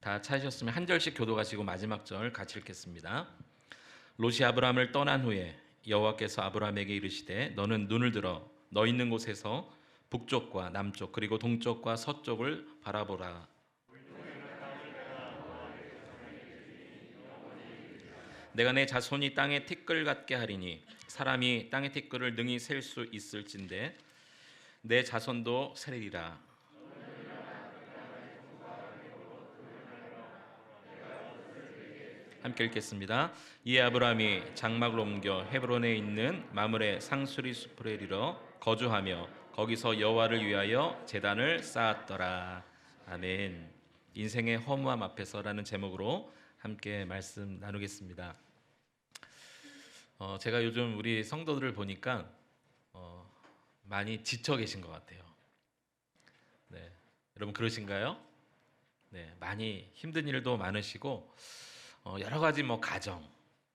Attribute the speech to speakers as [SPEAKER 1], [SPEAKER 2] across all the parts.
[SPEAKER 1] 다 찾으셨으면 한 절씩 교도가시고 마지막 절 같이 읽겠습니다. 롯이 아브라함을 떠난 후에 여호와께서 아브라함에게 이르시되 너는 눈을 들어 너 있는 곳에서 북쪽과 남쪽 그리고 동쪽과 서쪽을 바라보라. 내가 내 자손이 땅의 티끌 같게 하리니 사람이 땅의 티끌을 능히 셀 수 있을진데 내 자손도 세리라. 함께 읽겠습니다. 이에 아브라함이 장막을 옮겨 헤브론에 있는 마물의 상수리 숲을 이르러 거주하며 거기서 여호와를 위하여 제단을 쌓았더라. 아멘. 인생의 허무함 앞에서라는 제목으로 함께 말씀 나누겠습니다. 어, 제가 요즘 우리 성도들을 보니까 어, 많이 지쳐 계신 것 같아요. 네, 여러분 그러신가요? 네, 많이 힘든 일도 많으시고 어, 여러 가지 뭐 가정,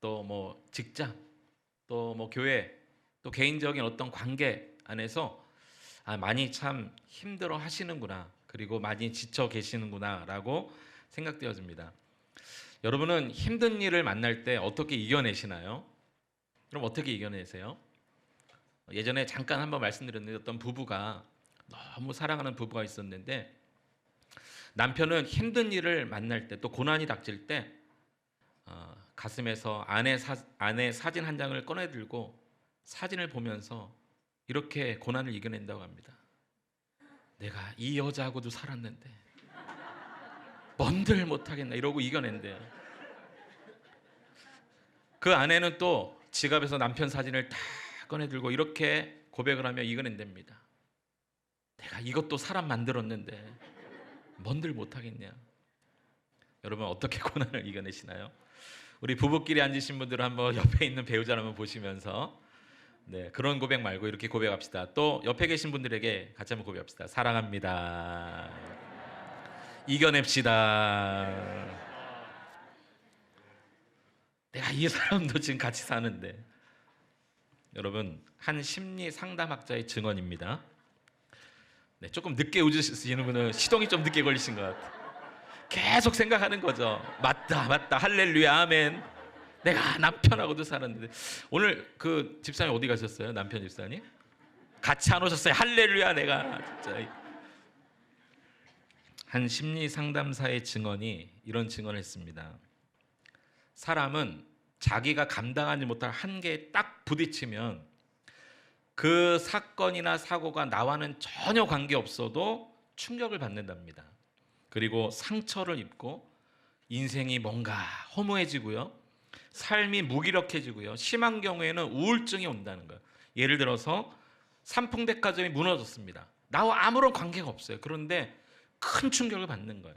[SPEAKER 1] 또 뭐 직장, 또 뭐 교회, 또 개인적인 어떤 관계 안에서 아, 많이 참 힘들어 하시는구나. 그리고 많이 지쳐 계시는구나라고 생각되어집니다. 여러분은 힘든 일을 만날 때 어떻게 이겨내시나요? 그럼 어떻게 이겨내세요? 예전에 잠깐 한번 말씀드렸는데 어떤 부부가 너무 사랑하는 부부가 있었는데 남편은 힘든 일을 만날 때 또 고난이 닥칠 때 어, 가슴에서 아내, 사, 아내 사진 한 장을 꺼내 들고 사진을 보면서 이렇게 고난을 이겨낸다고 합니다. 내가 이 여자하고도 살았는데 뭔들 못하겠나 이러고 이겨낸대요. 그 아내는 또 지갑에서 남편 사진을 다 꺼내 들고 이렇게 고백을 하며 이겨낸답니다. 내가 이것도 사람 만들었는데 뭔들 못하겠냐. 여러분 어떻게 고난을 이겨내시나요? 우리 부부끼리 앉으신 분들은 한번 옆에 있는 배우자를 한번 보시면서 네 그런 고백 말고 이렇게 고백합시다. 또 옆에 계신 분들에게 같이 한번 고백합시다. 사랑합니다. 이겨냅시다. 내가 이 사람도 지금 같이 사는데 여러분 한 심리 상담학자의 증언입니다. 네, 조금 늦게 웃으시는 분은 시동이 좀 늦게 걸리신 것 같아요. 계속 생각하는 거죠. 맞다, 맞다, 할렐루야, 아멘. 내가 남편하고도 살았는데 오늘 그 집사님 어디 가셨어요? 남편 집사님? 같이 안 오셨어요? 할렐루야, 내가 진짜. 한 심리 상담사의 증언이 이런 증언을 했습니다. 사람은 자기가 감당하지 못할 한계에 딱 부딪히면 그 사건이나 사고가 나와는 전혀 관계 없어도 충격을 받는답니다. 그리고 상처를 입고 인생이 뭔가 허무해지고요. 삶이 무기력해지고요. 심한 경우에는 우울증이 온다는 거예요. 예를 들어서 삼풍백화점이 무너졌습니다. 나와 아무런 관계가 없어요. 그런데 큰 충격을 받는 거예요.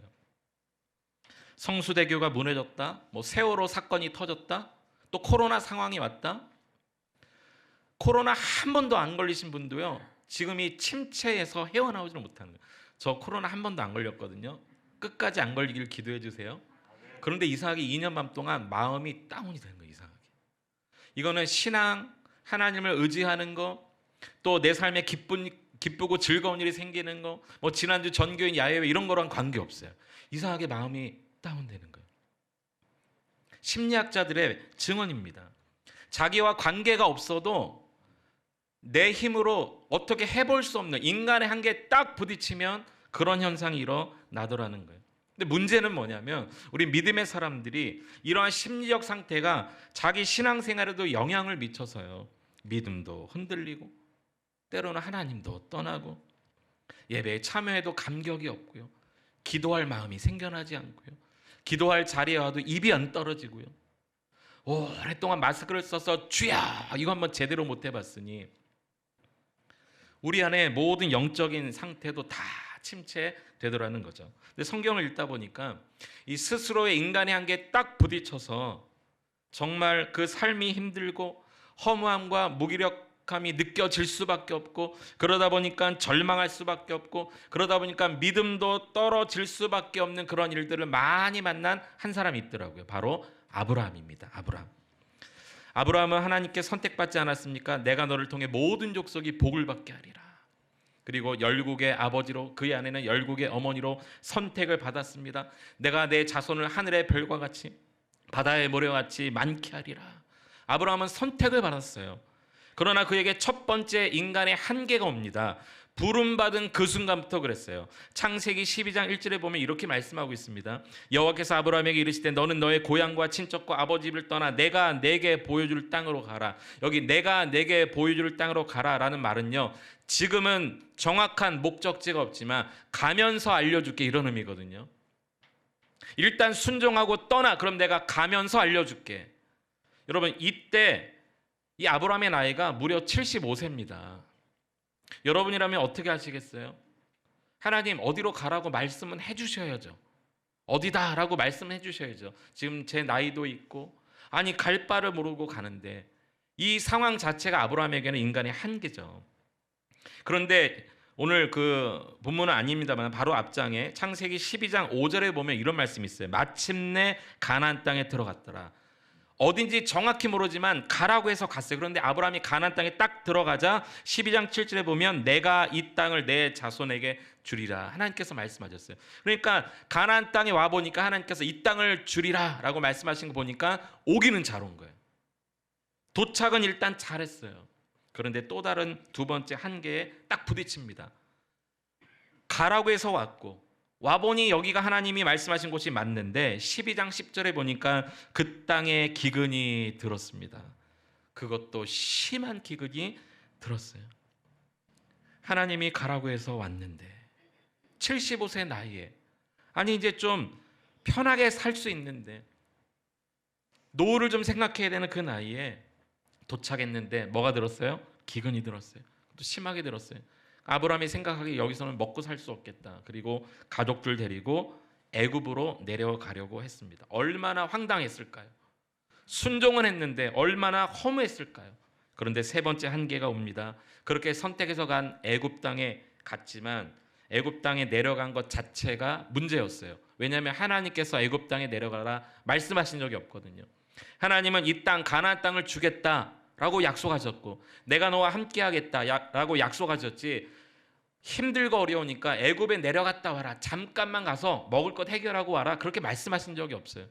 [SPEAKER 1] 성수대교가 무너졌다. 뭐 세월호 사건이 터졌다. 또 코로나 상황이 왔다. 코로나 한 번도 안 걸리신 분도요. 지금 이 침체에서 헤어나오지를 못하는 거예요. 저 코로나 한 번도 안 걸렸거든요. 끝까지 안 걸리길 기도해 주세요. 그런데 이상하게 2년 반 동안 마음이 다운이 되는 거예요. 이상하게. 이거는 신앙, 하나님을 의지하는 거, 또 내 삶에 기쁜 기쁘고 즐거운 일이 생기는 거, 뭐 지난주 전교인 야외 이런 거랑 관계 없어요. 이상하게 마음이 다운되는 거예요. 심리학자들의 증언입니다. 자기와 관계가 없어도 내 힘으로 어떻게 해볼 수 없는 인간의 한계에 딱 부딪히면 그런 현상이 일어나더라는 거예요. 근데 문제는 뭐냐면 우리 믿음의 사람들이 이러한 심리적 상태가 자기 신앙생활에도 영향을 미쳐서요. 믿음도 흔들리고 때로는 하나님도 떠나고 예배에 참여해도 감격이 없고요. 기도할 마음이 생겨나지 않고요. 기도할 자리에 와도 입이 안 떨어지고요. 오랫동안 마스크를 써서 주야 이거 한번 제대로 못 해봤으니 우리 안에 모든 영적인 상태도 다 침체되더라는 거죠. 근데 성경을 읽다 보니까 이 스스로의 인간의 한계에 딱 부딪혀서 정말 그 삶이 힘들고 허무함과 무기력함이 느껴질 수밖에 없고 그러다 보니까 절망할 수밖에 없고 그러다 보니까 믿음도 떨어질 수밖에 없는 그런 일들을 많이 만난 한 사람이 있더라고요. 바로 아브라함입니다. 아브라함. 아브라함은 하나님께 선택받지 않았습니까? 내가 너를 통해 모든 족속이 복을 받게 하리라. 그리고 열국의 아버지로 그의 아내는 열국의 어머니로 선택을 받았습니다. 내가 내 자손을 하늘의 별과 같이 바다의 모래와 같이 많게 하리라. 아브라함은 선택을 받았어요. 그러나 그에게 첫 번째 인간의 한계가 옵니다. 부름 받은 그 순간부터 그랬어요. 창세기 12장 1절에 보면 이렇게 말씀하고 있습니다. 여호와께서 아브라함에게 이르시되 너는 너의 고향과 친척과 아버지 집을 떠나 내가 내게 보여줄 땅으로 가라. 여기 내가 내게 보여줄 땅으로 가라라는 말은요. 지금은 정확한 목적지가 없지만 가면서 알려줄게 이런 의미거든요. 일단 순종하고 떠나 그럼 내가 가면서 알려줄게. 여러분 이때 이 아브라함의 나이가 무려 75세입니다. 여러분이라면 어떻게 하시겠어요? 하나님 어디로 가라고 말씀은 해주셔야죠. 어디다라고 말씀을 해주셔야죠. 지금 제 나이도 있고 아니 갈 바를 모르고 가는데 이 상황 자체가 아브라함에게는 인간의 한계죠. 그런데 오늘 그 본문은 아닙니다만 바로 앞장에 창세기 12장 5절에 보면 이런 말씀이 있어요. 마침내 가나안 땅에 들어갔더라. 어딘지 정확히 모르지만 가라고 해서 갔어요. 그런데 아브라함이 가나안 땅에 딱 들어가자 12장 7절에 보면 내가 이 땅을 내 자손에게 주리라 하나님께서 말씀하셨어요. 그러니까 가나안 땅에 와 보니까 하나님께서 이 땅을 주리라라고 말씀하신 거 보니까 오기는 잘 온 거예요. 도착은 일단 잘했어요. 그런데 또 다른 두 번째 한계에 딱 부딪힙니다. 가라고 해서 왔고 와보니 여기가 하나님이 말씀하신 곳이 맞는데 12장 10절에 보니까 그 땅에 기근이 들었습니다. 그것도 심한 기근이 들었어요. 하나님이 가라고 해서 왔는데 75세 나이에 아니 이제 좀 편하게 살 수 있는데 노후를 좀 생각해야 되는 그 나이에 도착했는데 뭐가 들었어요? 기근이 들었어요. 또 심하게 들었어요. 아브라함이 생각하기 여기서는 먹고 살 수 없겠다. 그리고 가족들 데리고 애굽으로 내려가려고 했습니다. 얼마나 황당했을까요? 순종은 했는데 얼마나 허무했을까요? 그런데 세 번째 한계가 옵니다. 그렇게 선택해서 간 애굽 땅에 갔지만 애굽 땅에 내려간 것 자체가 문제였어요. 왜냐하면 하나님께서 애굽 땅에 내려가라 말씀하신 적이 없거든요. 하나님은 이 땅 가나안 땅을 주겠다 라고 약속하셨고 내가 너와 함께 하겠다 라고 약속하셨지 힘들고 어려우니까 애굽에 내려갔다 와라 잠깐만 가서 먹을 것 해결하고 와라 그렇게 말씀하신 적이 없어요.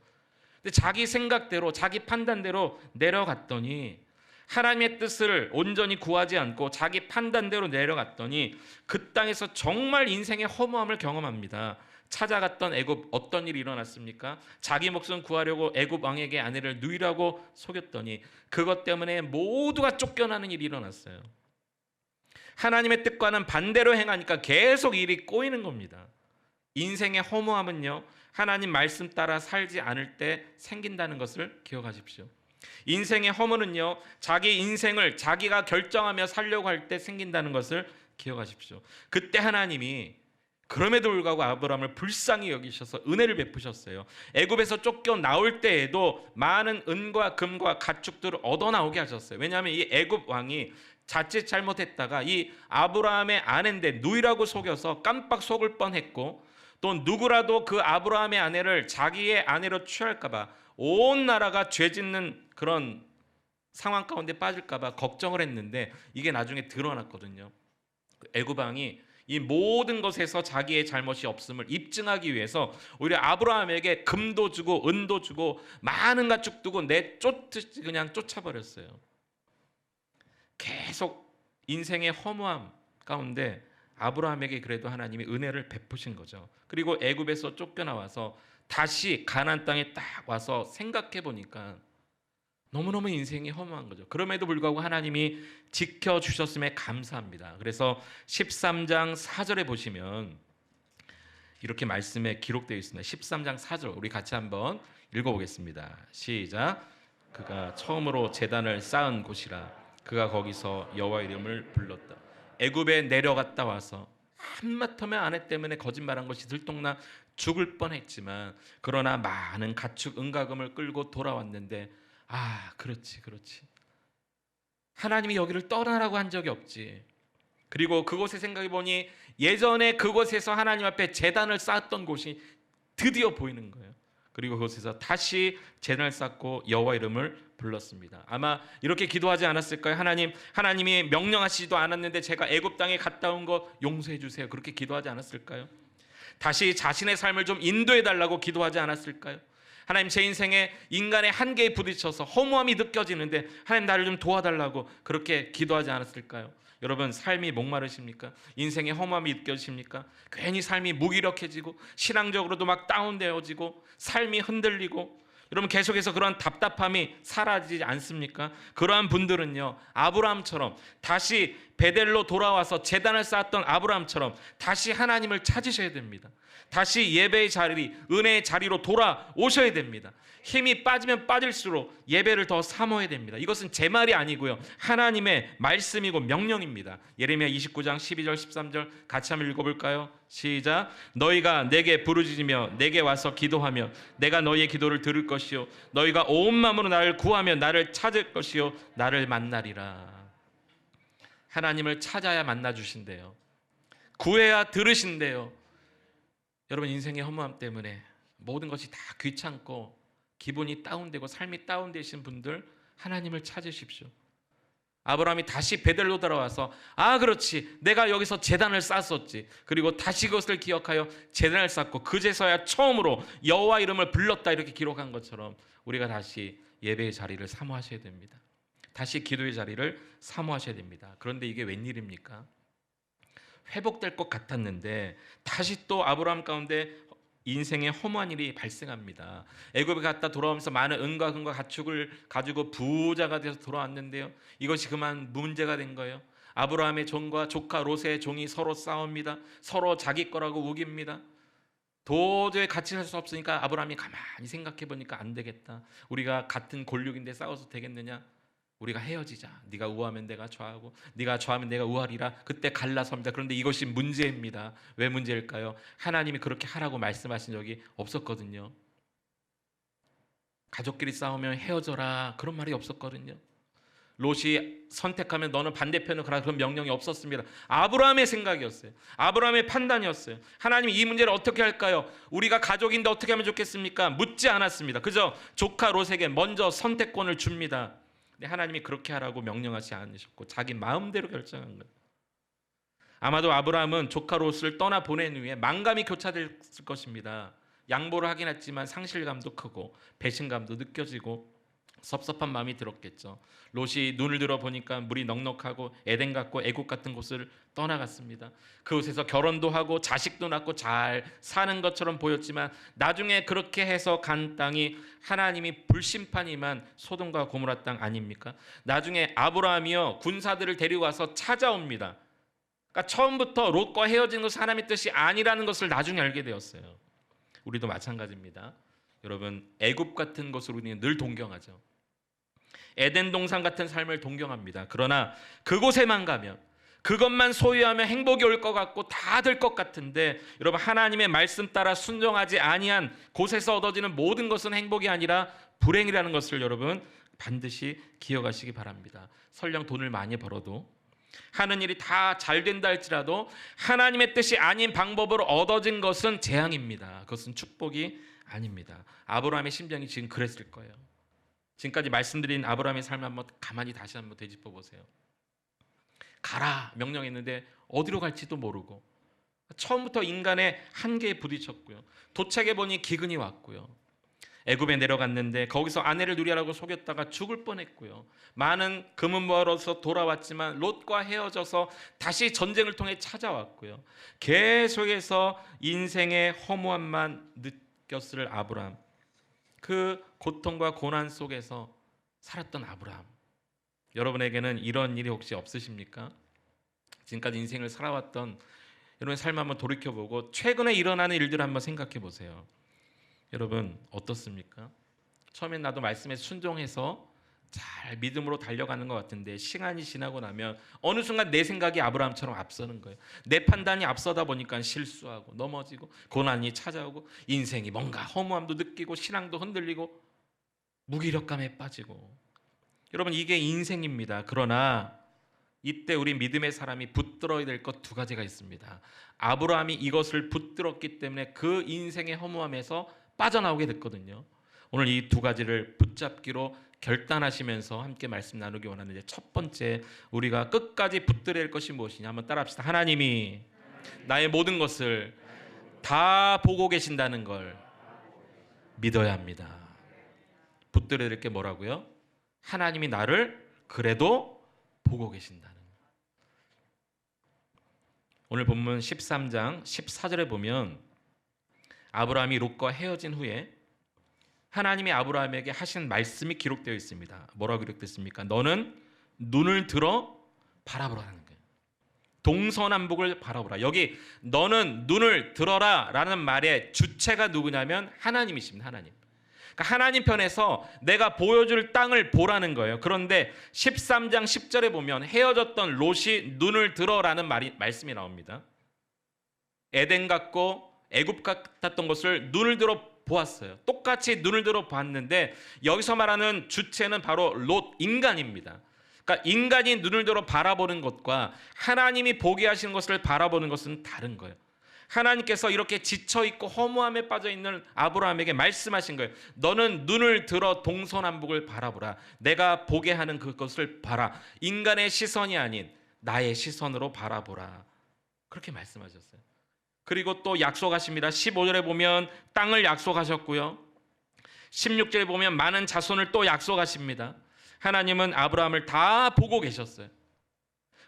[SPEAKER 1] 근데 자기 생각대로 자기 판단대로 내려갔더니 하나님의 뜻을 온전히 구하지 않고 자기 판단대로 내려갔더니 그 땅에서 정말 인생의 허무함을 경험합니다. 찾아갔던 애굽 어떤 일이 일어났습니까? 자기 목숨 구하려고 애굽 왕에게 아내를 누이라고 속였더니 그것 때문에 모두가 쫓겨나는 일이 일어났어요. 하나님의 뜻과는 반대로 행하니까 계속 일이 꼬이는 겁니다. 인생의 허무함은요. 하나님 말씀 따라 살지 않을 때 생긴다는 것을 기억하십시오. 인생의 허무는요. 자기 인생을 자기가 결정하며 살려고 할 때 생긴다는 것을 기억하십시오. 그때 하나님이 그럼에도 불구하고 아브라함을 불쌍히 여기셔서 은혜를 베푸셨어요. 애굽에서 쫓겨 나올 때에도 많은 은과 금과 가축들을 얻어 나오게 하셨어요. 왜냐하면 이 애굽 왕이 자칫 잘못했다가 이 아브라함의 아내인데 누이라고 속여서 깜빡 속을 뻔했고 또 누구라도 그 아브라함의 아내를 자기의 아내로 취할까봐 온 나라가 죄짓는 그런 상황 가운데 빠질까봐 걱정을 했는데 이게 나중에 드러났거든요. 애굽 왕이 이 모든 것에서 자기의 잘못이 없음을 입증하기 위해서 오히려 아브라함에게 금도 주고 은도 주고 많은 가축 두고 내 쫓듯이 그냥 쫓아버렸어요. 계속 인생의 허무함 가운데 아브라함에게 그래도 하나님이 은혜를 베푸신 거죠. 그리고 애굽에서 쫓겨나와서 다시 가나안 땅에 딱 와서 생각해 보니까 너무너무 인생이 허무한 거죠. 그럼에도 불구하고 하나님이 지켜 주셨음에 감사합니다. 그래서 13장 4절에 보시면 이렇게 말씀에 기록되어 있습니다. 13장 4절 우리 같이 한번 읽어 보겠습니다. 시작. 그가 처음으로 제단을 쌓은 곳이라 그가 거기서 여호와 이름을 불렀다. 애굽에 내려갔다 와서 한마터면 아내 때문에 거짓말한 것이 들통나 죽을 뻔했지만 그러나 많은 가축 은가금을 끌고 돌아왔는데 아 그렇지 그렇지 하나님이 여기를 떠나라고 한 적이 없지 그리고 그곳에 생각해 보니 예전에 그곳에서 하나님 앞에 재단을 쌓았던 곳이 드디어 보이는 거예요 그리고 그곳에서 다시 재단을 쌓고 여호와 이름을 불렀습니다. 아마 이렇게 기도하지 않았을까요? 하나님, 하나님이 명령하시지도 않았는데 제가 애굽 땅에 갔다 온 거 용서해 주세요. 그렇게 기도하지 않았을까요? 다시 자신의 삶을 좀 인도해 달라고 기도하지 않았을까요? 하나님 제 인생에 인간의 한계에 부딪혀서 허무함이 느껴지는데 하나님 나를 좀 도와달라고 그렇게 기도하지 않았을까요? 여러분 삶이 목마르십니까? 인생의 허무함이 느껴지십니까? 괜히 삶이 무기력해지고 신앙적으로도 막 다운되어지고 삶이 흔들리고 여러분 계속해서 그런 답답함이 사라지지 않습니까? 그러한 분들은요 아브라함처럼 다시 베델로 돌아와서 재단을 쌓았던 아브라함처럼 다시 하나님을 찾으셔야 됩니다. 다시 예배의 자리, 은혜의 자리로 돌아오셔야 됩니다. 힘이 빠지면 빠질수록 예배를 더 사모해야 됩니다. 이것은 제 말이 아니고요. 하나님의 말씀이고 명령입니다. 예레미야 29장 12절 13절 같이 한번 읽어 볼까요? 시작. 너희가 내게 부르짖으며 내게 와서 기도하며 내가 너희의 기도를 들을 것이요 너희가 온 마음으로 나를 구하며 나를 찾을 것이요 나를 만나리라. 하나님을 찾아야 만나 주신대요. 구해야 들으신대요. 여러분 인생의 허무함 때문에 모든 것이 다 귀찮고 기분이 다운되고 삶이 다운되신 분들 하나님을 찾으십시오. 아브라함이 다시 베델로 돌아와서 아 그렇지 내가 여기서 재단을 쌓았었지 그리고 다시 그것을 기억하여 재단을 쌓고 그제서야 처음으로 여호와 이름을 불렀다 이렇게 기록한 것처럼 우리가 다시 예배의 자리를 사모하셔야 됩니다. 다시 기도의 자리를 사모하셔야 됩니다. 그런데 이게 웬일입니까? 회복될 것 같았는데 다시 또 아브라함 가운데 인생의 허무한 일이 발생합니다. 애굽에 갔다 돌아오면서 많은 은과 금과 가축을 가지고 부자가 돼서 돌아왔는데요. 이것이 그만 문제가 된 거예요. 아브라함의 종과 조카 롯의 종이 서로 싸웁니다. 서로 자기 거라고 우깁니다. 도저히 같이 살 수 없으니까 아브라함이 가만히 생각해 보니까 안 되겠다. 우리가 같은 골육인데 싸워서 되겠느냐? 우리가 헤어지자. 네가 우하면 내가 좌하고 네가 좌하면 내가 우하리라. 그때 갈라섭니다. 그런데 이것이 문제입니다. 왜 문제일까요? 하나님이 그렇게 하라고 말씀하신 적이 없었거든요. 가족끼리 싸우면 헤어져라. 그런 말이 없었거든요. 롯이 선택하면 너는 반대편으로 가라 그런 명령이 없었습니다. 아브라함의 생각이었어요. 아브라함의 판단이었어요. 하나님이 이 문제를 어떻게 할까요? 우리가 가족인데 어떻게 하면 좋겠습니까? 묻지 않았습니다. 그저 조카 롯에게 먼저 선택권을 줍니다. 근데 하나님이 그렇게 하라고 명령하지 않으셨고 자기 마음대로 결정한 거예요. 아마도 아브라함은 조카 롯을 떠나 보낸 후에 망감이 교차됐을 것입니다. 양보를 하긴 했지만 상실감도 크고 배신감도 느껴지고 섭섭한 마음이 들었겠죠. 롯이 눈을 들어 보니까 물이 넉넉하고 에덴 같고 애국 같은 곳을 떠나갔습니다. 그곳에서 결혼도 하고 자식도 낳고 잘 사는 것처럼 보였지만 나중에 그렇게 해서 간 땅이 하나님이 불심판이만 소돔과 고모라 땅 아닙니까? 나중에 아브라함이요 군사들을 데리고 와서 찾아옵니다. 그러니까 처음부터 롯과 헤어진 것은 하나님의 뜻이 아니라는 것을 나중에 알게 되었어요. 우리도 마찬가지입니다. 여러분 애굽 같은 것을 우리는 늘 동경하죠. 에덴 동산 같은 삶을 동경합니다. 그러나 그곳에만 가면 그것만 소유하면 행복이 올 것 같고 다 될 것 같은데 여러분 하나님의 말씀 따라 순종하지 아니한 곳에서 얻어지는 모든 것은 행복이 아니라 불행이라는 것을 여러분 반드시 기억하시기 바랍니다. 설령 돈을 많이 벌어도 하는 일이 다 잘 된다 할지라도 하나님의 뜻이 아닌 방법으로 얻어진 것은 재앙입니다. 그것은 축복이 아닙니다. 아브라함의 심정이 지금 그랬을 거예요. 지금까지 말씀드린 아브라함의 삶을 한번 가만히 다시 한번 되짚어 보세요. 가라 명령했는데 어디로 갈지도 모르고 처음부터 인간의 한계에 부딪혔고요. 도착해 보니 기근이 왔고요. 애굽에 내려갔는데 거기서 아내를 누리라고 속였다가 죽을 뻔했고요. 많은 금은 벌어서 돌아왔지만 롯과 헤어져서 다시 전쟁을 통해 찾아왔고요. 계속해서 인생의 허무함만 느꼈을 아브라함. 그 고통과 고난 속에서 살았던 아브라함. 여러분에게는 이런 일이 혹시 없으십니까? 지금까지 인생을 살아왔던 여러분의 삶 한번 돌이켜보고 최근에 일어나는 일들 한번 생각해 보세요. 여러분 어떻습니까? 처음엔 나도 말씀에 순종해서 잘 믿음으로 달려가는 것 같은데 시간이 지나고 나면 어느 순간 내 생각이 아브라함처럼 앞서는 거예요. 내 판단이 앞서다 보니까 실수하고 넘어지고 고난이 찾아오고 인생이 뭔가 허무함도 느끼고 신앙도 흔들리고 무기력감에 빠지고 여러분 이게 인생입니다. 그러나 이때 우리 믿음의 사람이 붙들어야 될 것 두 가지가 있습니다. 아브라함이 이것을 붙들었기 때문에 그 인생의 허무함에서 빠져나오게 됐거든요. 오늘 이 두 가지를 붙잡기로 결단하시면서 함께 말씀 나누기 원하는데 첫 번째 우리가 끝까지 붙들어야 할 것이 무엇이냐 한번 따라합시다. 하나님이 나의 모든 것을 다 보고 계신다는 걸 믿어야 합니다. 붙들어야 될게 뭐라고요? 하나님이 나를 그래도 보고 계신다는 거. 오늘 본문 13장 14절에 보면 아브라함이 롯과 헤어진 후에 하나님이 아브라함에게 하신 말씀이 기록되어 있습니다. 뭐라고 기록됐습니까? 너는 눈을 들어 바라보라는 거예요. 동서남북을 바라보라. 여기 너는 눈을 들어라 라는 말의 주체가 누구냐면 하나님이십니다. 하나님. 그러니까 하나님 편에서 내가 보여줄 땅을 보라는 거예요. 그런데 13장 10절에 보면 헤어졌던 롯이 눈을 들어라는 말이 말씀이 나옵니다. 에덴 같고 애굽 같았던 것을 눈을 들어 보았어요. 똑같이 눈을 들어 봤는데 여기서 말하는 주체는 바로 롯 인간입니다. 그러니까 인간이 눈을 들어 바라보는 것과 하나님이 보게 하시는 것을 바라보는 것은 다른 거예요. 하나님께서 이렇게 지쳐 있고 허무함에 빠져 있는 아브라함에게 말씀하신 거예요. 너는 눈을 들어 동서남북을 바라보라. 내가 보게 하는 그것을 봐라. 인간의 시선이 아닌 나의 시선으로 바라보라. 그렇게 말씀하셨어요. 그리고 또 약속하십니다. 15절에 보면 땅을 약속하셨고요. 16절에 보면 많은 자손을 또 약속하십니다. 하나님은 아브라함을 다 보고 계셨어요.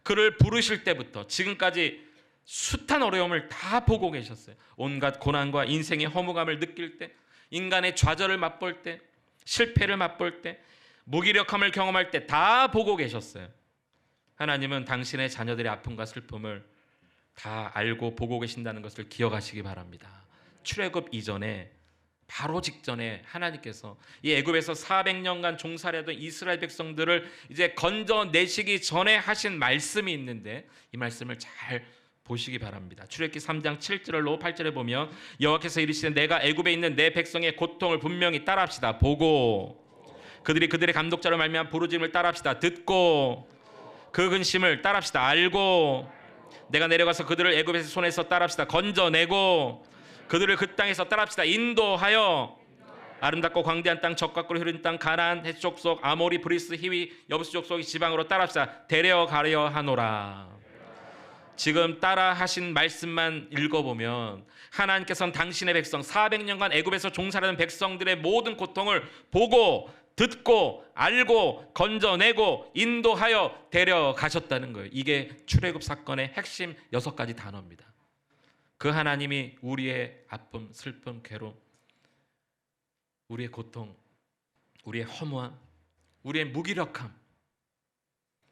[SPEAKER 1] 그를 부르실 때부터 지금까지 숱한 어려움을 다 보고 계셨어요. 온갖 고난과 인생의 허무감을 느낄 때, 인간의 좌절을 맛볼 때, 실패를 맛볼 때, 무기력함을 경험할 때 다 보고 계셨어요. 하나님은 당신의 자녀들의 아픔과 슬픔을 다 알고 보고 계신다는 것을 기억하시기 바랍니다. 출애굽 이전에 바로 직전에 하나님께서 이 애굽에서 400년간 종살이하던 이스라엘 백성들을 이제 건져내시기 전에 하신 말씀이 있는데 이 말씀을 잘 보시기 바랍니다. 출애굽기 3장 7절로 8절에 보면 여호와께서 이르시되 내가 애굽에 있는 내 백성의 고통을 분명히 따라합시다. 보고 그들이 그들의 감독자로 말미암아 부르짖음을 따라합시다. 듣고 그 근심을 따라합시다. 알고 내가 내려가서 그들을 애굽의 손에서 따라합시다. 건져내고 그들을 그 땅에서 따라합시다. 인도하여 아름답고 광대한 땅, 적각으로 흐르는 땅, 가나안, 헷 족속, 아모리, 브리스, 히위, 여부스 족속의 지방으로 따라합시다. 데려가려 하노라. 지금 따라 하신 말씀만 읽어보면 하나님께서는 당신의 백성 400년간 애굽에서 종살하는 백성들의 모든 고통을 보고 듣고 알고 건져내고 인도하여 데려가셨다는 거예요. 이게 출애굽 사건의 핵심 여섯 가지 단어입니다. 그 하나님이 우리의 아픔, 슬픔, 괴로움, 우리의 고통, 우리의 허무함, 우리의 무기력함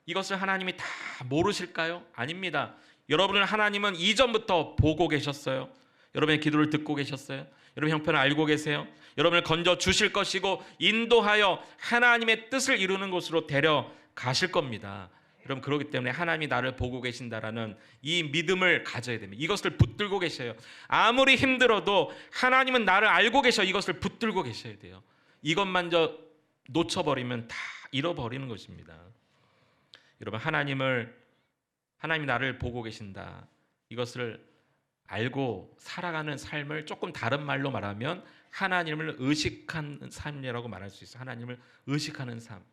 [SPEAKER 1] 이것을 하나님이 다 모르실까요? 아닙니다. 여러분을 하나님은 이전부터 보고 계셨어요. 여러분의 기도를 듣고 계셨어요. 여러분 형편을 알고 계세요. 여러분을 건져 주실 것이고 인도하여 하나님의 뜻을 이루는 곳으로 데려 가실 겁니다. 여러분 그렇기 때문에 하나님이 나를 보고 계신다라는 이 믿음을 가져야 됩니다. 이것을 붙들고 계셔요. 아무리 힘들어도 하나님은 나를 알고 계셔. 이것을 붙들고 계셔야 돼요. 이것만 저 놓쳐버리면 다 잃어버리는 것입니다. 여러분 하나님을 하나님이 나를 보고 계신다. 이것을 알고 살아가는 삶을 조금 다른 말로 말하면 하나님을 의식한 삶이라고 말할 수 있어요. 하나님을 의식하는 삶.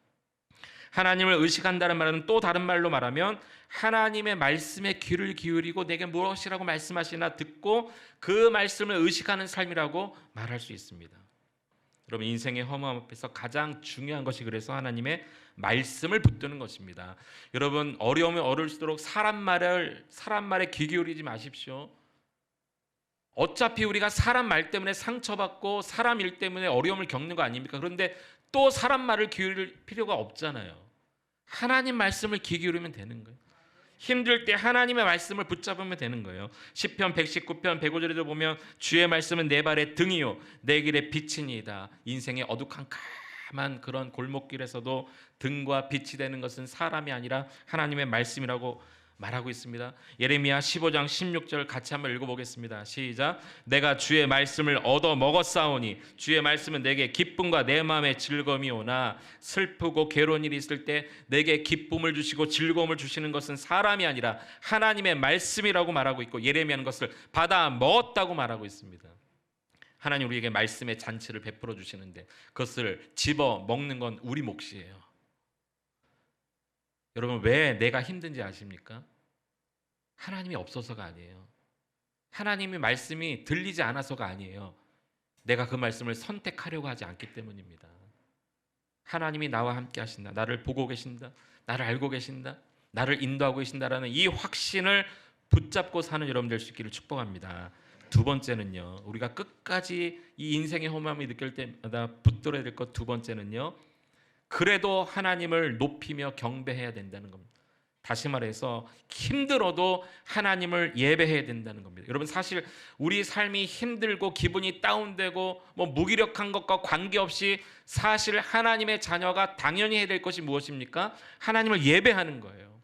[SPEAKER 1] 하나님을 의식한다는 말은 또 다른 말로 말하면 하나님의 말씀에 귀를 기울이고 내게 무엇이라고 말씀하시나 듣고 그 말씀을 의식하는 삶이라고 말할 수 있습니다. 여러분 인생의 허무함 앞에서 가장 중요한 것이 그래서 하나님의 말씀을 붙드는 것입니다. 여러분 어려움이 어려울수록 사람 말을 사람 말에 귀 기울이지 마십시오. 어차피 우리가 사람 말 때문에 상처받고 사람 일 때문에 어려움을 겪는 거 아닙니까? 그런데 또 사람 말을 기울일 필요가 없잖아요. 하나님 말씀을 귀 기울이면 되는 거예요. 힘들 때 하나님의 말씀을 붙잡으면 되는 거예요. 시편 119편 105절에도 보면 주의 말씀은 내 발의 등이요 내 길의 빛이니이다. 인생의 어둑한캄한 그런 골목길에서도 등과 빛이 되는 것은 사람이 아니라 하나님의 말씀이라고 말하고 있습니다. 예레미야 15장 16절 같이 한번 읽어보겠습니다. 시작. 내가 주의 말씀을 얻어 먹었사오니 주의 말씀은 내게 기쁨과 내 마음의 즐거움이 오나 슬프고 괴로운 일이 있을 때 내게 기쁨을 주시고 즐거움을 주시는 것은 사람이 아니라 하나님의 말씀이라고 말하고 있고 예레미야는 것을 받아 먹었다고 말하고 있습니다. 하나님 우리에게 말씀의 잔치를 베풀어 주시는데 그것을 집어 먹는 건 우리 몫이에요. 여러분 왜 내가 힘든지 아십니까? 하나님이 없어서가 아니에요. 하나님의 말씀이 들리지 않아서가 아니에요. 내가 그 말씀을 선택하려고 하지 않기 때문입니다. 하나님이 나와 함께 하신다. 나를 보고 계신다. 나를 알고 계신다. 나를 인도하고 계신다라는 이 확신을 붙잡고 사는 여러분 될 수 있기를 축복합니다. 두 번째는요. 우리가 끝까지 이 인생의 허무함이 느낄 때마다 붙들어야 될 것 두 번째는요. 그래도 하나님을 높이며 경배해야 된다는 겁니다. 다시 말해서 힘들어도 하나님을 예배해야 된다는 겁니다. 여러분 사실 우리 삶이 힘들고 기분이 다운되고 뭐 무기력한 것과 관계없이 사실 하나님의 자녀가 당연히 해야 될 것이 무엇입니까? 하나님을 예배하는 거예요.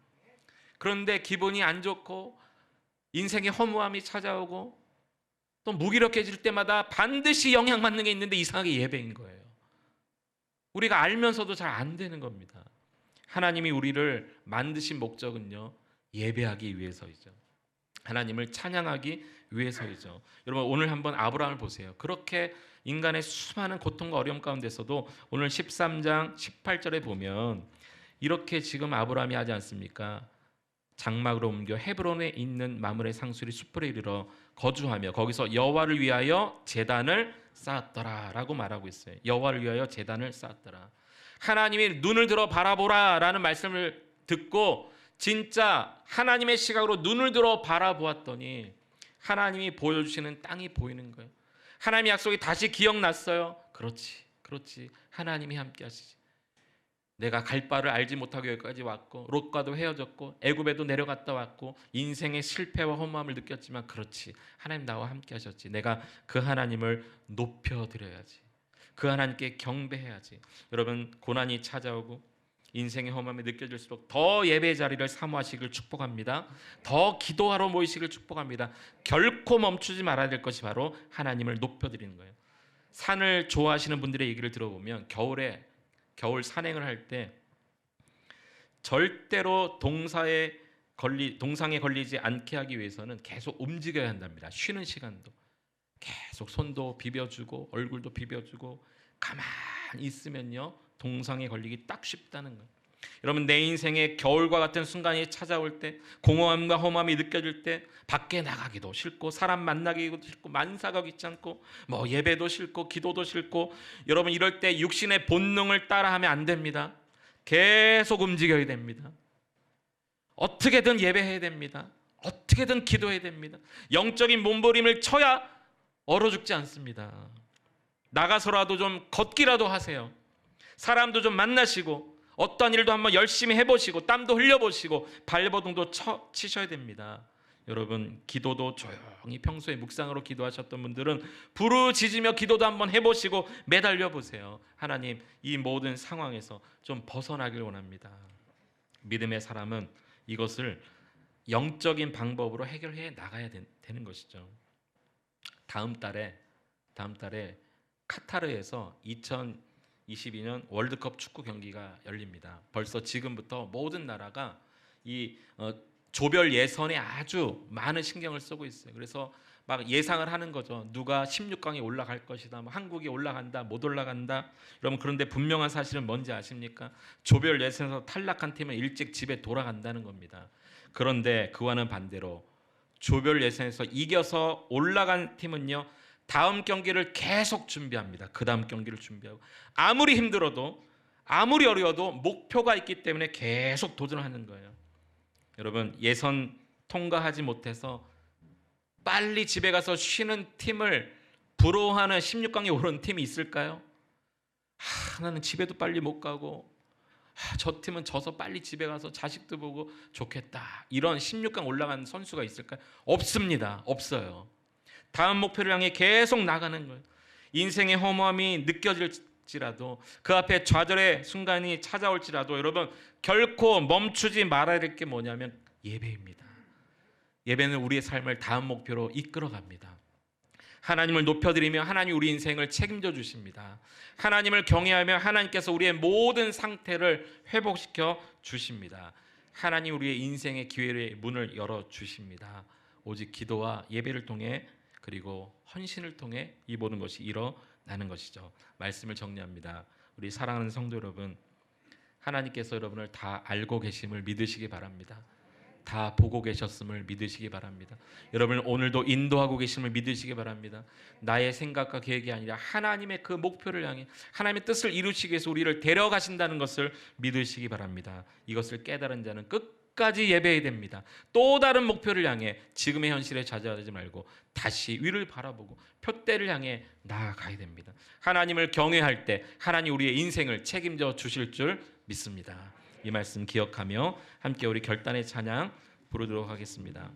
[SPEAKER 1] 그런데 기분이 안 좋고 인생의 허무함이 찾아오고 또 무기력해질 때마다 반드시 영향받는 게 있는데 이상하게 예배인 거예요. 우리가 알면서도 잘 안 되는 겁니다. 하나님이 우리를 만드신 목적은요 예배하기 위해서이죠. 하나님을 찬양하기 위해서이죠. 여러분 오늘 한번 아브라함을 보세요. 그렇게 인간의 수많은 고통과 어려움 가운데서도 오늘 13장 18절에 보면 이렇게 지금 아브라함이 하지 않습니까? 장막으로 옮겨 헤브론에 있는 마물의 상수리 숲으로 이르러 거주하며 거기서 여호와를 위하여 제단을 쌓았더라라고 말하고 있어요. 여호와를 위하여 제단을 쌓았더라. 하나님이 눈을 들어 바라보라라는 말씀을 듣고 진짜 하나님의 시각으로 눈을 들어 바라보았더니 하나님이 보여주시는 땅이 보이는 거예요. 하나님의 약속이 다시 기억났어요. 그렇지, 그렇지. 하나님이 함께 하시지. 내가 갈 바를 알지 못하고 여기까지 왔고 롯과도 헤어졌고 애굽에도 내려갔다 왔고 인생의 실패와 허무함을 느꼈지만 그렇지 하나님 나와 함께 하셨지. 내가 그 하나님을 높여 드려야지. 그 하나님께 경배해야지. 여러분 고난이 찾아오고 인생의 허무함이 느껴질수록 더 예배 자리를 사모하시길 축복합니다. 더 기도하러 모이시길 축복합니다. 결코 멈추지 말아야 될 것이 바로 하나님을 높여 드리는 거예요. 산을 좋아하시는 분들의 얘기를 들어보면 겨울에 겨울 산행을 할 때 절대로 동사에 걸리 동상에 걸리지 않게 하기 위해서는 계속 움직여야 한답니다. 쉬는 시간도 계속 손도 비벼주고 얼굴도 비벼주고 가만히 있으면요 동상에 걸리기 딱 쉽다는 거예요. 여러분 내 인생에 겨울과 같은 순간이 찾아올 때 공허함과 허무함이 느껴질 때 밖에 나가기도 싫고 사람 만나기도 싫고 만사가 귀찮고 뭐 예배도 싫고 기도도 싫고 여러분 이럴 때 육신의 본능을 따라하면 안 됩니다. 계속 움직여야 됩니다. 어떻게든 예배해야 됩니다. 어떻게든 기도해야 됩니다. 영적인 몸부림을 쳐야 얼어 죽지 않습니다. 나가서라도 좀 걷기라도 하세요. 사람도 좀 만나시고 어떤 일도 한번 열심히 해보시고 땀도 흘려보시고 발버둥도 쳐, 치셔야 됩니다. 여러분 기도도 조용히 평소에 묵상으로 기도하셨던 분들은 부르짖으며 기도도 한번 해보시고 매달려 보세요. 하나님 이 모든 상황에서 좀 벗어나길 원합니다. 믿음의 사람은 이것을 영적인 방법으로 해결해 나가야 되, 는 것이죠. 다음 달에 다음 달에 카타르에서 2022년 월드컵 축구 경기가 열립니다. 벌써 지금부터 모든 나라가 이 어, 조별 예선에 아주 많은 신경을 쓰고 있어요. 그래서 막 예상을 하는 거죠. 누가 16강에 올라갈 것이다. 뭐 한국이 올라간다, 못 올라간다. 여러분 그런데 분명한 사실은 뭔지 아십니까? 조별 예선에서 탈락한 팀은 일찍 집에 돌아간다는 겁니다. 그런데 그와는 반대로 조별 예선에서 이겨서 올라간 팀은요. 다음 경기를 계속 준비합니다. 그 다음 경기를 준비하고 아무리 힘들어도 아무리 어려워도 목표가 있기 때문에 계속 도전하는 거예요. 여러분 예선 통과하지 못해서 빨리 집에 가서 쉬는 팀을 부러워하는 16강에 오른 팀이 있을까요? 하, 나는 집에도 빨리 못 가고 하, 저 팀은 져서 빨리 집에 가서 자식도 보고 좋겠다. 이런 16강 올라간 선수가 있을까요? 없습니다. 없어요. 다음 목표를 향해 계속 나가는 거예요. 인생의 허무함이 느껴질지라도 그 앞에 좌절의 순간이 찾아올지라도 여러분 결코 멈추지 말아야 될 게 뭐냐면 예배입니다. 예배는 우리의 삶을 다음 목표로 이끌어 갑니다. 하나님을 높여드리며 하나님 우리 인생을 책임져 주십니다. 하나님을 경외하며 하나님께서 우리의 모든 상태를 회복시켜 주십니다. 하나님 우리의 인생의 기회의 문을 열어 주십니다. 오직 기도와 예배를 통해 그리고 헌신을 통해 이 모든 것이 일어나는 것이죠. 말씀을 정리합니다. 우리 사랑하는 성도 여러분, 하나님께서 여러분을 다 알고 계심을 믿으시기 바랍니다. 다 보고 계셨음을 믿으시기 바랍니다. 여러분 오늘도 인도하고 계심을 믿으시기 바랍니다. 나의 생각과 계획이 아니라 하나님의 그 목표를 향해 하나님의 뜻을 이루시기 위해서 우리를 데려가신다는 것을 믿으시기 바랍니다. 이것을 깨달은 자는 끝까지 예배해야 됩니다. 또 다른 목표를 향해 지금의 현실에 좌절하지 말고 다시 위를 바라보고 표대를 향해 나아가야 됩니다. 하나님을 경외할 때 하나님 우리의 인생을 책임져 주실 줄 믿습니다. 이 말씀 기억하며 함께 우리 결단의 찬양 부르도록 하겠습니다.